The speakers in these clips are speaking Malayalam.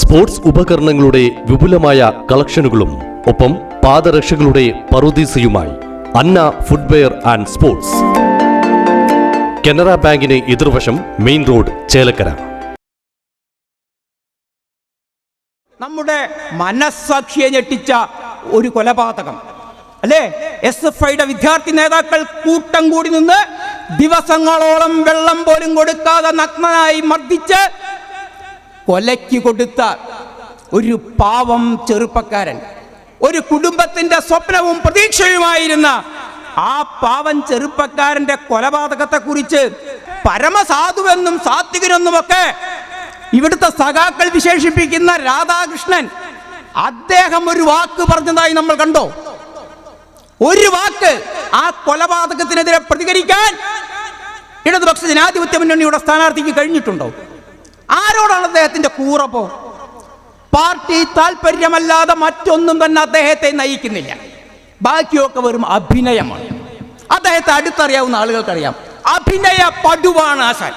സ്പോർട്സ് ഉപകരണങ്ങളുടെ വിപുലമായ കളക്ഷനുകളും ഒപ്പം പാദരക്ഷകളുടെ പറുദീസയുമായി Anna footwear and sports. Canara ബാങ്കിന് എതിർവശം മെയിൻ റോഡ് ചേലക്കര. നമ്മുടെ മനസ്സാക്ഷിയെ ഞെട്ടിച്ച ഒരു കൊലപാതകം. അല്ലേ? എസ് എഫ് ഐയുടെ വിദ്യാർത്ഥി നേതാക്കൾ കൂട്ടം കൂടി നിന്ന് ദിവസങ്ങളോളം വെള്ളം പോലും കൊടുക്കാതെ നഗ്നനായി മർദ്ദിച്ച് കൊലയ്ക്ക് കൊടുത്ത ഒരു പാവം ചെറുപ്പക്കാരൻ ഒരു കുടുംബത്തിന്റെ സ്വപ്നവും പ്രതീക്ഷയുമായിരുന്ന ആ പാവൻ ചെറുപ്പക്കാരന്റെ കൊലപാതകത്തെ കൊലപാതകത്തെക്കുറിച്ച് പരമസാധുവെന്നും സാത്വികനെന്നുമൊക്കെ ഇവിടുത്തെ സഖാക്കൾ വിശേഷിപ്പിക്കുന്ന രാധാകൃഷ്ണൻ അദ്ദേഹം ഒരു വാക്ക് പറഞ്ഞതായി നമ്മൾ കണ്ടോ? ഒരു വാക്ക് ആ കൊലപാതകത്തിനെതിരെ പ്രതികരിക്കാൻ ഇടതുപക്ഷ ജനാധിപത്യ മുന്നണിയുടെ സ്ഥാനാർത്ഥിക്ക് കഴിഞ്ഞിട്ടുണ്ടോ? ആരോടാണ് അദ്ദേഹത്തിന്റെ കൂറപ്പോ പാർട്ടി താല്പര്യമല്ലാതെ മറ്റൊന്നും തന്നെ അദ്ദേഹത്തെ നയിക്കുന്നില്ല. ബാക്കിയൊക്കെ വെറും അഭിനയമാണ്. അദ്ദേഹത്തെ അടുത്തറിയാവുന്ന ആളുകൾക്കറിയാം. അഭിനയ പടുവാണ് ആശാൻ.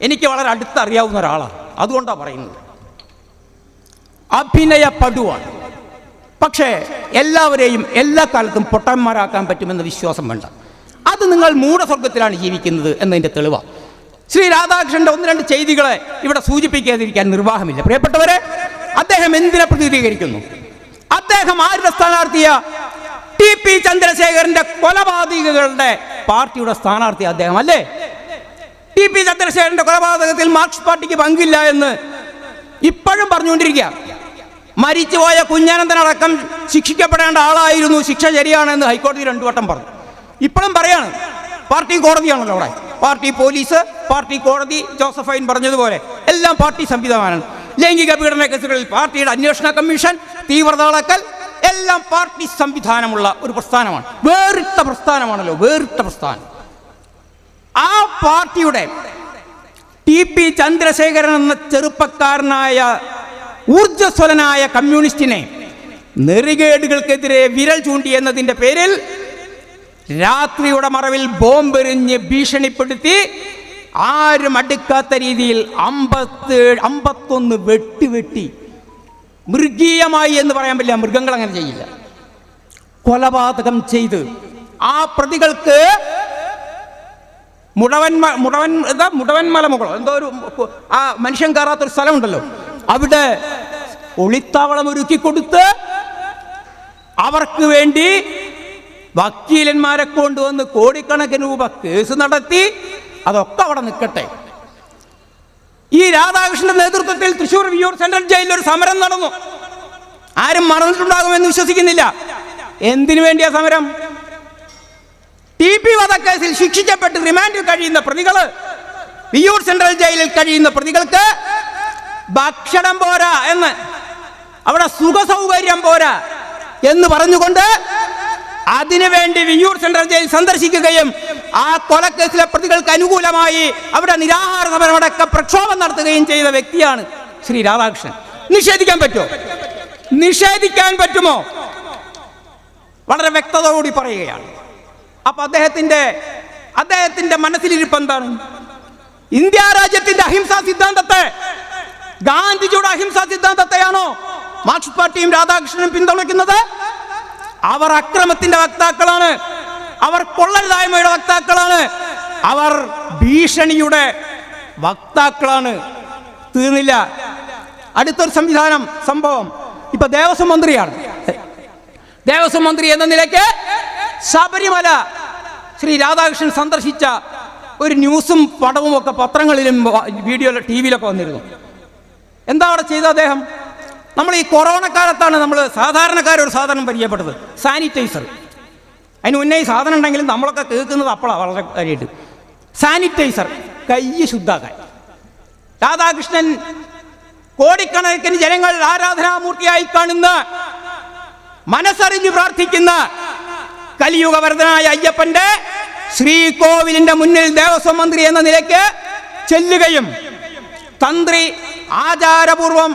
എനിക്ക് വളരെ അടുത്തറിയാവുന്ന ഒരാളാണ്. അതുകൊണ്ടാണ് പറയുന്നത്. അഭിനയ പടുവാണ്. പക്ഷേ എല്ലാവരെയും എല്ലാ കാലത്തും പൊട്ടന്മാരാക്കാൻ പറ്റുമെന്ന വിശ്വാസം വേണ്ട. അത് നിങ്ങൾ മൂഢസ്വർഗത്തിലാണ് ജീവിക്കുന്നത് എന്നതിന്റെ തെളിവാണ് ശ്രീ രാധാകൃഷ്ണന്റെ ഒന്ന് രണ്ട് ചെയ്തികളെ ഇവിടെ സൂചിപ്പിക്കാതിരിക്കാൻ നിർവാഹമില്ല. പ്രിയപ്പെട്ടവരെ അദ്ദേഹം എന്തിനെ പ്രതിനിധീകരിക്കുന്നു? അദ്ദേഹം ആരുടെ സ്ഥാനാർത്ഥിയ? ടി പി ചന്ദ്രശേഖരന്റെ കൊലപാതകളുടെ പാർട്ടിയുടെ സ്ഥാനാർത്ഥി അദ്ദേഹം അല്ലേ? ടി പി ചന്ദ്രശേഖരന്റെ കൊലപാതകത്തിൽ മാർക്സ് പാർട്ടിക്ക് പങ്കില്ല എന്ന് ഇപ്പോഴും പറഞ്ഞുകൊണ്ടിരിക്കുക. മരിച്ചുപോയ കുഞ്ഞാനന്ദനടക്കം ശിക്ഷിക്കപ്പെടേണ്ട ആളായിരുന്നു ശിക്ഷ ശരിയാണെന്ന് ഹൈക്കോടതി രണ്ടു വട്ടം പറഞ്ഞു. ഇപ്പോഴും പറയാണ് പാർട്ടി കോടതിയാണല്ലോ അവിടെ. പാർട്ടി പോലീസ് പാർട്ടി കോടതി ജോസഫൈൻ പറഞ്ഞതുപോലെ എല്ലാം പാർട്ടി സംവിധാനമാണ്. ലൈംഗിക പീഡന കേസുകളിൽ പാർട്ടിയുടെ അന്വേഷണ കമ്മീഷൻ തീവ്രത അളക്കൽ എല്ലാം പാർട്ടി സംവിധാനമുള്ള ഒരു പ്രസ്ഥാനമാണ്. വേറിട്ട പ്രസ്ഥാനമാണല്ലോ വേറിട്ട പ്രസ്ഥാനം. ആ പാർട്ടിയുടെ ടി പി ചന്ദ്രശേഖരൻ എന്ന ചെറുപ്പക്കാരനായ ഊർജസ്വലനായ കമ്മ്യൂണിസ്റ്റിനെ നെറികേടുകൾക്കെതിരെ വിരൽ ചൂണ്ടി എന്നതിന്റെ പേരിൽ രാത്രിയുടെ മറവിൽ ബോംബെറിഞ്ഞ് ഭീഷണിപ്പെടുത്തി ആരും അടുക്കാത്ത രീതിയിൽ അമ്പത്ത് അമ്പത്തൊന്ന് വെട്ടി വെട്ടി മൃഗീയമായി എന്ന് പറയാൻ പറ്റില്ല. മൃഗങ്ങൾ അങ്ങനെ ചെയ്യില്ല. കൊലപാതകം ചെയ്ത് ആ പ്രതികൾക്ക് മുടവൻ മുടവൻ എന്താ മുടവൻ മലമുകളോ എന്തോ ഒരു ആ മനുഷ്യൻ കയറാത്തൊരു സ്ഥലമുണ്ടല്ലോ. അവിടെ ഒളിത്താവളം ഒരുക്കി കൊടുത്ത് അവർക്ക് വേണ്ടി വക്കീലന്മാരെ കൊണ്ടുവന്ന് കോടിക്കണക്കിന് രൂപ കേസ് നടത്തി അതൊക്കെ അവിടെ നിൽക്കട്ടെ. ഈ രാധാകൃഷ്ണന്റെ നേതൃത്വത്തിൽ തൃശൂർ വിയൂർ സെൻട്രൽ ജയിലിൽ ഒരു സമരം നടന്നു. ആരും മറന്നിട്ടുണ്ടാകുമെന്ന് വിശ്വസിക്കുന്നില്ല. എന്തിനു വേണ്ടിയാ സമരം? ടി പി വധക്കേസിൽ ശിക്ഷിക്കപ്പെട്ട് റിമാൻഡിൽ കഴിയുന്ന പ്രതികൾ വിയൂർ സെൻട്രൽ ജയിലിൽ കഴിയുന്ന പ്രതികൾക്ക് ഭക്ഷണം പോരാ എന്ന് അവിടെ സുഖ സൗകര്യം പോരാ എന്ന് പറഞ്ഞുകൊണ്ട് അതിനുവേണ്ടി വിയൂർ സെൻട്രൽ ജയിൽ സന്ദർശിക്കുകയും ആ കൊലക്കേസിലെ പ്രതികൾക്ക് അനുകൂലമായി അവിടെ നിരാഹാര സമരമടക്കം പ്രക്ഷോഭം നടത്തുകയും ചെയ്ത വ്യക്തിയാണ് ശ്രീ രാധാകൃഷ്ണൻ. നിഷേധിക്കാൻ പറ്റുമോ? നിഷേധിക്കാൻ പറ്റുമോ? വളരെ വ്യക്തതയോടി പറയുകയാണ്. അപ്പൊ അദ്ദേഹത്തിന്റെ അദ്ദേഹത്തിന്റെ മനസ്സിലിരിപ്പ് എന്താണ്? ഇന്ത്യ രാജ്യത്തിന്റെ അഹിംസാ സിദ്ധാന്തത്തെ ഗാന്ധിജിയുടെ അഹിംസാ സിദ്ധാന്തത്തെയാണോ മാർക്സ് പാർട്ടിയും രാധാകൃഷ്ണനും പിന്തുണയ്ക്കുന്നത്? അവർ അക്രമത്തിന്റെ വക്താക്കളാണ്. അവർ കൊള്ളരുതായ്മയുടെ വക്താക്കളാണ്. അവർ ഭീഷണിയുടെ വക്താക്കളാണ്. തീർന്നില്ല. അടുത്തൊരു സംവിധാനം സംഭവം. ഇപ്പൊ ദേവസ്വം മന്ത്രിയാണ്. ദേവസ്വം മന്ത്രി എന്ന നിലയ്ക്ക് ശബരിമല ശ്രീ രാധാകൃഷ്ണൻ സന്ദർശിച്ച ഒരു ന്യൂസും പടവും ഒക്കെ പത്രങ്ങളിലും വീഡിയോ ടി വിയിലൊക്കെ വന്നിരുന്നു. എന്താ അവിടെ ചെയ്ത അദ്ദേഹം? നമ്മൾ ഈ കൊറോണ കാലത്താണ് നമ്മൾ സാധാരണക്കാരൊരു സാധനം പരിചയപ്പെട്ടത്. സാനിറ്റൈസർ അതിന് മുന്നേ ഈ സാധനം ഉണ്ടെങ്കിലും നമ്മളൊക്കെ കേൾക്കുന്നത് അപ്പോഴാണ് വളരെ കാര്യമായിട്ട്. സാനിറ്റൈസർ കൈ ശുദ്ധാക്കാൻ രാധാകൃഷ്ണൻ കോടിക്കണക്കിന് ജനങ്ങൾ ആരാധനാമൂർത്തിയായി കാണുന്ന മനസ്സറിഞ്ഞ് പ്രാർത്ഥിക്കുന്ന കലിയുഗവർദ്ധനായ അയ്യപ്പന്റെ ശ്രീകോവിലിന്റെ മുന്നിൽ ദേവസ്വം മന്ത്രി എന്ന നിലയ്ക്ക് ചെല്ലുകയും തന്ത്രി ആചാരപൂർവം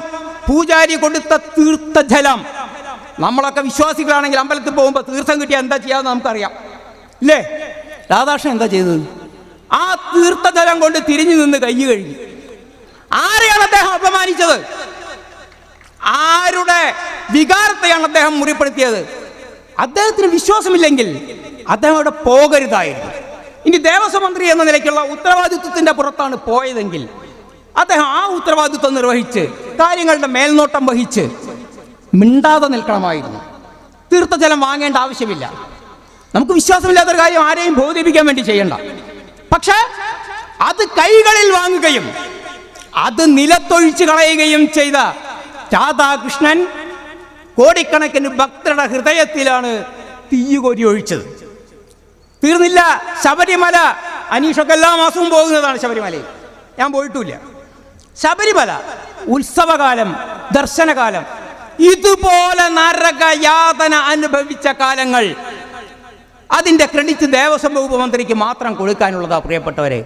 പൂജാരി കൊടുത്ത തീർത്ഥജലം നമ്മളൊക്കെ വിശ്വാസികളാണെങ്കിൽ അമ്പലത്തിൽ പോകുമ്പോൾ തീർത്ഥം കിട്ടിയാൽ എന്താ ചെയ്യാന്ന് നമുക്കറിയാം. ഇല്ലേ? രാധാകൃഷ്ണൻ എന്താ ചെയ്തത്? ആ തീർത്ഥജലം കൊണ്ട് തിരിഞ്ഞു നിന്ന് കൈ കഴുകി. ആരെയാണ് അദ്ദേഹം അപമാനിച്ചത്? ആരുടെ വികാരത്തെയാണ് അദ്ദേഹം മുറിപ്പെടുത്തിയത്? അദ്ദേഹത്തിന് വിശ്വാസമില്ലെങ്കിൽ അദ്ദേഹം അവിടെ പോകരുതായിരുന്നു. ഇനി ദേവസ്വം മന്ത്രി എന്ന നിലയ്ക്കുള്ള ഉത്തരവാദിത്വത്തിന്റെ പുറത്താണ് പോയതെങ്കിൽ അദ്ദേഹം ആ ഉത്തരവാദിത്വം നിർവഹിച്ച് കാര്യങ്ങളുടെ മേൽനോട്ടം വഹിച്ച് മിണ്ടാതെ നിൽക്കണമായിരുന്നു. തീർത്ഥജലം വാങ്ങേണ്ട ആവശ്യമില്ല. നമുക്ക് വിശ്വാസമില്ലാത്തൊരു കാര്യം ആരെയും ബോധിപ്പിക്കാൻ വേണ്ടി ചെയ്യണ്ട. പക്ഷേ അത് കൈകളിൽ വാങ്ങുകയും അത് നിലത്തൊഴിച്ചു കളയുകയും ചെയ്ത രാധാകൃഷ്ണൻ കോടിക്കണക്കിന് ഭക്തരുടെ ഹൃദയത്തിലാണ് തീയുകൊരി ഒഴിച്ചത്. തീർന്നില്ല ശബരിമല അനീഷൊക്കെ എല്ലാ മാസവും പോകുന്നതാണ് ശബരിമലയിൽ. ഞാൻ പോയിട്ടില്ല. ശബരിമല ഉത്സവകാലം ദർശനകാലം ഇതുപോലെ നരക യാതന അനുഭവിച്ച കാലങ്ങൾ. അതിന്റെ ക്രെഡിറ്റ് ദേവസ്വം വകുപ്പ് മന്ത്രിക്ക് മാത്രം കൊടുക്കാനുള്ളതാ പ്രിയപ്പെട്ടവരെ.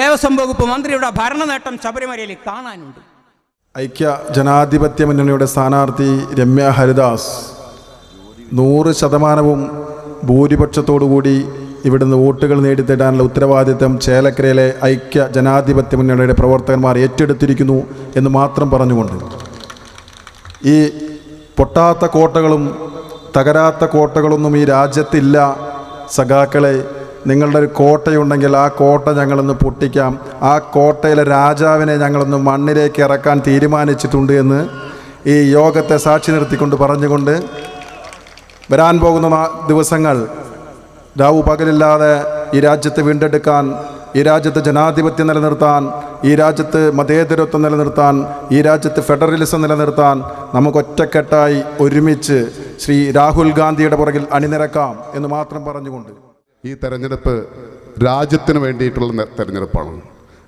ദേവസ്വം വകുപ്പ് മന്ത്രിയുടെ ഭരണനേട്ടം ശബരിമലയിൽ കാണാനുണ്ട്. ഐക്യ ജനാധിപത്യ മുന്നണിയുടെ സ്ഥാനാർത്ഥി രമ്യ ഹരിദാസ് നൂറ് ശതമാനവും ഭൂരിപക്ഷത്തോടുകൂടി ഇവിടുന്ന് വോട്ടുകൾ നേടിത്തേടാനുള്ള ഉത്തരവാദിത്തം ചേലക്കരയിലെ ഐക്യ ജനാധിപത്യ മുന്നണിയുടെ പ്രവർത്തകന്മാർ ഏറ്റെടുത്തിരിക്കുന്നു എന്ന് മാത്രം പറഞ്ഞുകൊണ്ട് ഈ പൊട്ടാത്ത കോട്ടകളും തകരാത്ത കോട്ടകളൊന്നും ഈ രാജ്യത്തില്ല. സഖാക്കളെ നിങ്ങളുടെ ഒരു കോട്ടയുണ്ടെങ്കിൽ ആ കോട്ട ഞങ്ങളൊന്ന് പൊട്ടിക്കാം. ആ കോട്ടയിലെ രാജാവിനെ ഞങ്ങളൊന്ന് മണ്ണിലേക്ക് ഇറക്കാൻ തീരുമാനിച്ചിട്ടുണ്ട് എന്ന് ഈ യോഗത്തെ സാക്ഷി നിർത്തിക്കൊണ്ട് പറഞ്ഞുകൊണ്ട് വരാൻ പോകുന്ന ദിവസങ്ങൾ രാവു പകലില്ലാതെ ഈ രാജ്യത്തെ വീണ്ടെടുക്കാൻ ഈ രാജ്യത്ത് ജനാധിപത്യം നിലനിർത്താൻ ഈ രാജ്യത്ത് മതേതരത്വം നിലനിർത്താൻ ഈ രാജ്യത്ത് ഫെഡറലിസം നിലനിർത്താൻ നമുക്ക് ഒറ്റക്കെട്ടായി ഒരുമിച്ച് ശ്രീ രാഹുൽ ഗാന്ധിയുടെ പുറകിൽ അണിനിരക്കാം എന്ന് മാത്രം പറഞ്ഞുകൊണ്ട്. ഈ തെരഞ്ഞെടുപ്പ് രാജ്യത്തിന് വേണ്ടിയിട്ടുള്ള തെരഞ്ഞെടുപ്പാണ്.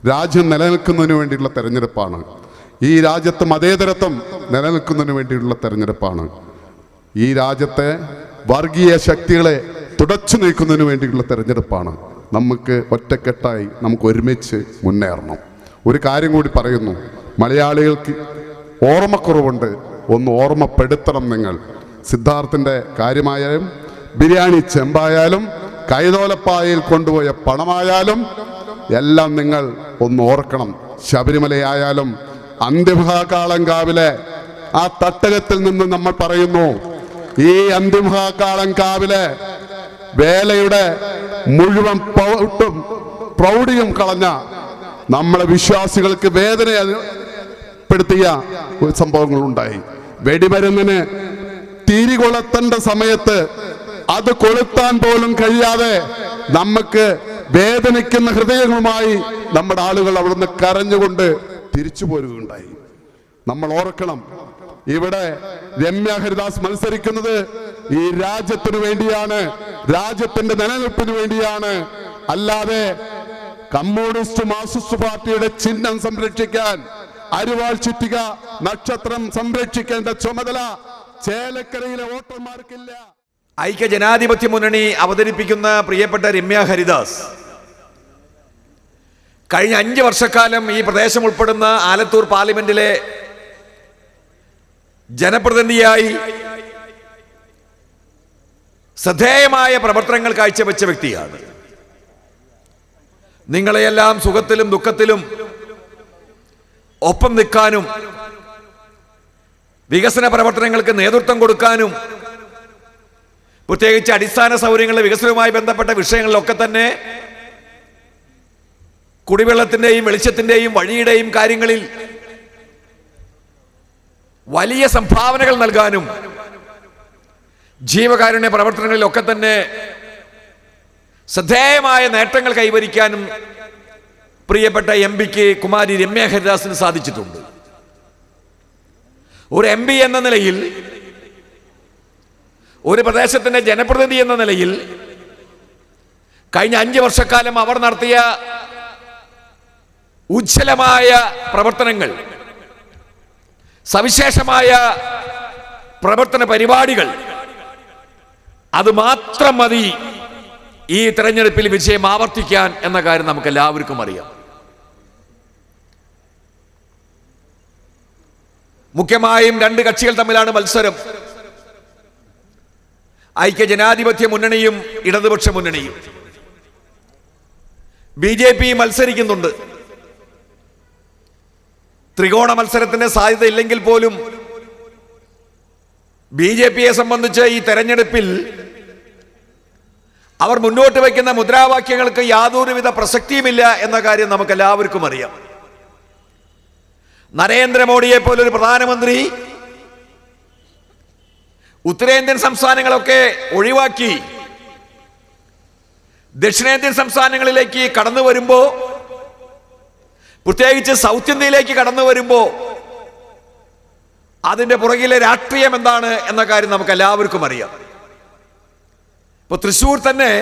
രാജ്യം നിലനിൽക്കുന്നതിന് വേണ്ടിയിട്ടുള്ള തെരഞ്ഞെടുപ്പാണ്. ഈ രാജ്യത്ത് മതേതരത്വം നിലനിൽക്കുന്നതിന് വേണ്ടിയിട്ടുള്ള തെരഞ്ഞെടുപ്പാണ്. ഈ രാജ്യത്തെ വർഗീയ ശക്തികളെ തുടച്ചു നീക്കുന്നതിന് വേണ്ടിയുള്ള തെരഞ്ഞെടുപ്പാണ്. നമുക്ക് ഒറ്റക്കെട്ടായി നമുക്ക് ഒരുമിച്ച് മുന്നേറണം. ഒരു കാര്യം കൂടി പറയുന്നു. മലയാളികൾക്ക് ഓർമ്മക്കുറവുണ്ട്. ഒന്ന് ഓർമ്മപ്പെടുത്തണം നിങ്ങൾ. സിദ്ധാർത്ഥിന്റെ കാര്യമായാലും ബിരിയാണി ചെമ്പായാലും കൈതോലപ്പായയിൽ കൊണ്ടുപോയ പണമായാലും എല്ലാം നിങ്ങൾ ഒന്ന് ഓർക്കണം. ശബരിമലയായാലും അന്ത്യമഹാകാളങ്കാവിലെ ആ തട്ടകത്തിൽ നിന്ന് നമ്മൾ പറയുന്നു ഈ അന്തിമഹാകാളങ്കാവിലെ വേലയുടെ മുഴുവൻ പൗട്ടും പ്രൗഢിയും കളഞ്ഞ നമ്മളെ വിശ്വാസികൾക്ക് വേദന പെടുത്തിയ സംഭവങ്ങൾ ഉണ്ടായി. വെടിമരുന്നിന് തിരി കൊളുത്തേണ്ട സമയത്ത് അത് കൊളുത്താൻ പോലും കഴിയാതെ നമുക്ക് വേദനിക്കുന്ന ഹൃദയങ്ങളുമായി നമ്മുടെ ആളുകൾ അവിടുന്ന് കരഞ്ഞുകൊണ്ട് തിരിച്ചു പോരുകയുണ്ടായി. നമ്മൾ ഓർക്കണം ഇവിടെ രമ്യ ഹരിദാസ് മത്സരിക്കുന്നത് ഈ രാജ്യത്തിനു വേണ്ടിയാണ്. രാജ്യത്തിന്റെ നിലനിൽപ്പിന് വേണ്ടിയാണ്. അല്ലാതെ കമ്മ്യൂണിസ്റ്റ് മാർക്സിസ്റ്റ് പാർട്ടിയുടെ ചിഹ്നം സംരക്ഷിക്കാൻ അരിവാൾ ചുറ്റിക നക്ഷത്രം സംരക്ഷിക്കേണ്ട ചുമതല ചേലക്കരയിലെ വോട്ടർമാർക്കില്ല. ഐക്യ ജനാധിപത്യ മുന്നണി അവതരിപ്പിക്കുന്ന പ്രിയപ്പെട്ട രമ്യ ഹരിദാസ്. കഴിഞ്ഞ അഞ്ച് വർഷക്കാലം ഈ പ്രദേശം ഉൾപ്പെടുന്ന ആലത്തൂർ പാർലമെന്റിലെ ജനപ്രതിനിധിയായി ശ്രദ്ധേയമായ പ്രവർത്തനങ്ങൾ കാഴ്ചവെച്ച വ്യക്തിയാണ്. നിങ്ങളെയെല്ലാം സുഖത്തിലും ദുഃഖത്തിലും ഒപ്പം നിൽക്കാനും വികസന പ്രവർത്തനങ്ങൾക്ക് നേതൃത്വം കൊടുക്കാനും പ്രത്യേകിച്ച് അടിസ്ഥാന സൗകര്യങ്ങളുടെ വികസനവുമായി ബന്ധപ്പെട്ട വിഷയങ്ങളിലൊക്കെ തന്നെ കുടിവെള്ളത്തിന്റെയും വെളിച്ചത്തിന്റെയും വഴിയുടെയും കാര്യങ്ങളിൽ വലിയ സംഭാവനകൾ നൽകാനും ജീവകാരുണ്യ പ്രവർത്തനങ്ങളിലൊക്കെ തന്നെ ശ്രദ്ധേയമായ നേട്ടങ്ങൾ കൈവരിക്കാനും പ്രിയപ്പെട്ട എം പിക്ക് കുമാരി രമ്യ ഹരിദാസിന് സാധിച്ചിട്ടുണ്ട്. ഒരു എം പി എന്ന നിലയിൽ ഒരു പ്രദേശത്തിന്റെ ജനപ്രതിനിധി എന്ന നിലയിൽ കഴിഞ്ഞ അഞ്ച് വർഷക്കാലം അവർ നടത്തിയ ഉജ്ജ്വലമായ പ്രവർത്തനങ്ങൾ സവിശേഷമായ പ്രവർത്തന പരിപാടികൾ അത് മാത്രം മതി ഈ തെരഞ്ഞെടുപ്പിൽ വിജയം ആവർത്തിക്കാൻ എന്ന കാര്യം നമുക്ക് എല്ലാവർക്കും അറിയാം. മുഖ്യമായും രണ്ട് കക്ഷികൾ തമ്മിലാണ് മത്സരം. ഐക്യ ജനാധിപത്യ മുന്നണിയും ഇടതുപക്ഷ മുന്നണിയും. ബി ജെ പി മത്സരിക്കുന്നുണ്ട്. ത്രികോണ മത്സരത്തിന്റെ സാധ്യത ഇല്ലെങ്കിൽ പോലും ബി ജെ പിയെ സംബന്ധിച്ച് ഈ തെരഞ്ഞെടുപ്പിൽ അവർ മുന്നോട്ട് വയ്ക്കുന്ന മുദ്രാവാക്യങ്ങൾക്ക് യാതൊരുവിധ പ്രസക്തിയുമില്ല എന്ന കാര്യം നമുക്ക് എല്ലാവർക്കും അറിയാം. നരേന്ദ്രമോദിയെ പോലൊരു പ്രധാനമന്ത്രി ഉത്തരേന്ത്യൻ സംസ്ഥാനങ്ങളൊക്കെ ഒഴിവാക്കി ദക്ഷിണേന്ത്യൻ സംസ്ഥാനങ്ങളിലേക്ക് കടന്നു വരുമ്പോൾ പ്രത്യേകിച്ച് സൗത്ത് ഇന്ത്യയിലേക്ക് കടന്നു വരുമ്പോൾ അതിന്റെ പുറകിലെ രാഷ്ട്രീയം എന്താണ് എന്ന കാര്യം നമുക്ക് എല്ലാവർക്കും അറിയാം. ഇപ്പൊ തൃശ്ശൂർ തന്നെ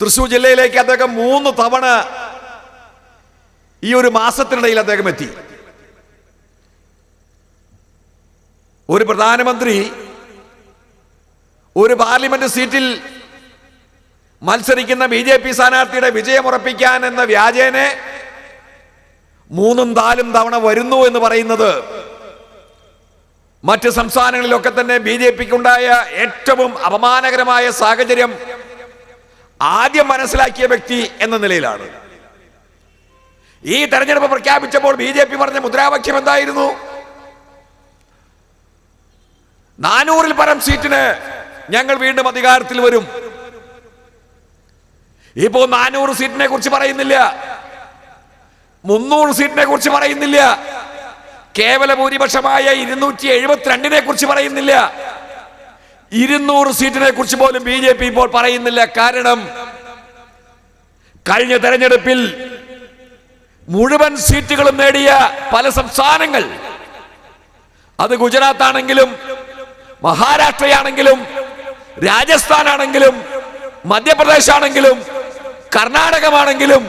തൃശ്ശൂർ ജില്ലയിലേക്ക് അദ്ദേഹം മൂന്ന് തവണ ഈ ഒരു മാസത്തിനിടയിൽ അദ്ദേഹം എത്തി. ഒരു പ്രധാനമന്ത്രി ഒരു പാർലമെന്റ് സീറ്റിൽ മത്സരിക്കുന്ന ബി ജെ പി സ്ഥാനാർത്ഥിയുടെ വിജയമുറപ്പിക്കാൻ എന്ന വ്യാജേനെ മൂന്നും നാലും തവണ വരുന്നു എന്ന് പറയുന്നത് മറ്റ് സംസ്ഥാനങ്ങളിലൊക്കെ തന്നെ ബി ജെ പിക്കുണ്ടായ ഏറ്റവും അപമാനകരമായ സാഹചര്യം ആദ്യം മനസ്സിലാക്കിയ വ്യക്തി എന്ന നിലയിലാണ്. ഈ തെരഞ്ഞെടുപ്പ് പ്രഖ്യാപിച്ചപ്പോൾ ബി ജെ പി പറഞ്ഞ മുദ്രാവാക്യം എന്തായിരുന്നു? നാനൂറിൽ പരം സീറ്റിന് ഞങ്ങൾ വീണ്ടും അധികാരത്തിൽ വരും. ഇപ്പോ നാനൂറ് സീറ്റിനെ കുറിച്ച് പറയുന്നില്ല. മുന്നൂറ് സീറ്റിനെ കുറിച്ച് പറയുന്നില്ല. കേവല ഭൂരിപക്ഷമായ ഇരുന്നൂറ്റി എഴുപത്തിരണ്ടിനെ കുറിച്ച് പറയുന്നില്ല. ഇരുന്നൂറ് സീറ്റിനെ കുറിച്ച് പോലും ബി ജെ പി ഇപ്പോൾ പറയുന്നില്ല. കാരണം കഴിഞ്ഞ തെരഞ്ഞെടുപ്പിൽ മുഴുവൻ സീറ്റുകളും നേടിയ പല സംസ്ഥാനങ്ങൾ അത് ഗുജറാത്ത് ആണെങ്കിലും മഹാരാഷ്ട്രയാണെങ്കിലും രാജസ്ഥാൻ ആണെങ്കിലും മധ്യപ്രദേശ് ആണെങ്കിലും കർണാടകമാണെങ്കിലും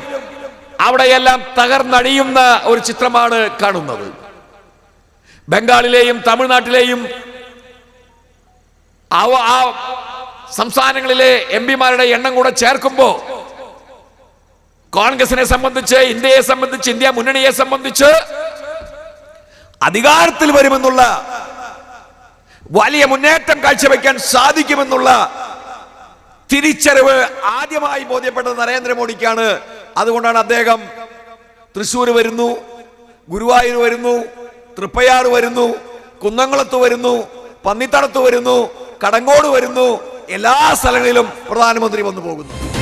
അവിടെയെല്ലാം തകർന്നടിയുന്ന ഒരു ചിത്രമാണ് കാണുന്നത്. ബംഗാളിലെയും തമിഴ്നാട്ടിലെയും ആ സംസ്ഥാനങ്ങളിലെ എം പിമാരുടെ എണ്ണം കൂടെ ചേർക്കുമ്പോൾ കോൺഗ്രസിനെ സംബന്ധിച്ച് ഇന്ത്യയെ സംബന്ധിച്ച് ഇന്ത്യ മുന്നണിയെ സംബന്ധിച്ച് അധികാരത്തിൽ വരുമെന്നുള്ള വലിയ മുന്നേറ്റം കാഴ്ചവെക്കാൻ സാധിക്കുമെന്നുള്ള തിരിച്ചറിവ് ആദ്യമായി ബോധ്യപ്പെട്ടത് നരേന്ദ്രമോദിക്കാണ്. അതുകൊണ്ടാണ് അദ്ദേഹം തൃശ്ശൂർ വരുന്നു ഗുരുവായൂർ വരുന്നു തൃപ്പയാർ വരുന്നു കുന്നംകുളത്ത് വരുന്നു പന്നിത്തടത്ത് വരുന്നു കടങ്ങോട് വരുന്നു എല്ലാ സ്ഥലങ്ങളിലും പ്രധാനമന്ത്രി വന്നു പോകുന്നു.